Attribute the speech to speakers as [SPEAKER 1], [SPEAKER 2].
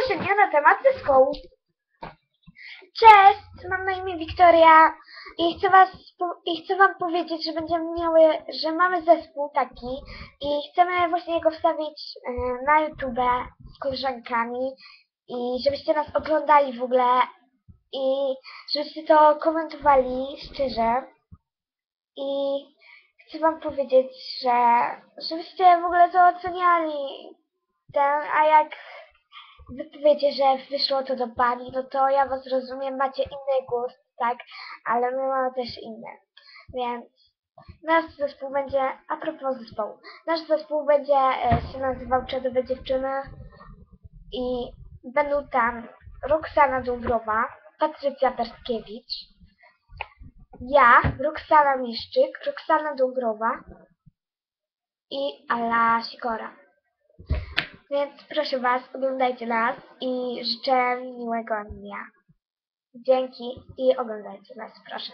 [SPEAKER 1] ogłoszenia na temat zespołu. Cześć, mam na imię Wiktoria i chcę was i chcę wam powiedzieć, że będziemy miały, że mamy zespół taki i chcemy właśnie go wstawić e, na YouTube z koleżankami i żebyście nas oglądali w ogóle i żebyście to komentowali szczerze i chcę wam powiedzieć, że żebyście w ogóle to oceniali ten, a jak wy powiecie, że wyszło to do pani, no to ja was rozumiem, macie inny głos, tak, ale my mamy też inne. Więc nasz zespół będzie, a propos zespołu, nasz zespół będzie e, się nazywał Czadowe Dziewczyny i będą tam Roxana Dąbrowa, Patrycja Pertkiewicz, ja, Roxana Miszczyk, Roxana Dąbrowa i Ala Sikora. Więc proszę Was, oglądajcie nas i życzę miłego dnia. Dzięki i oglądajcie nas, proszę.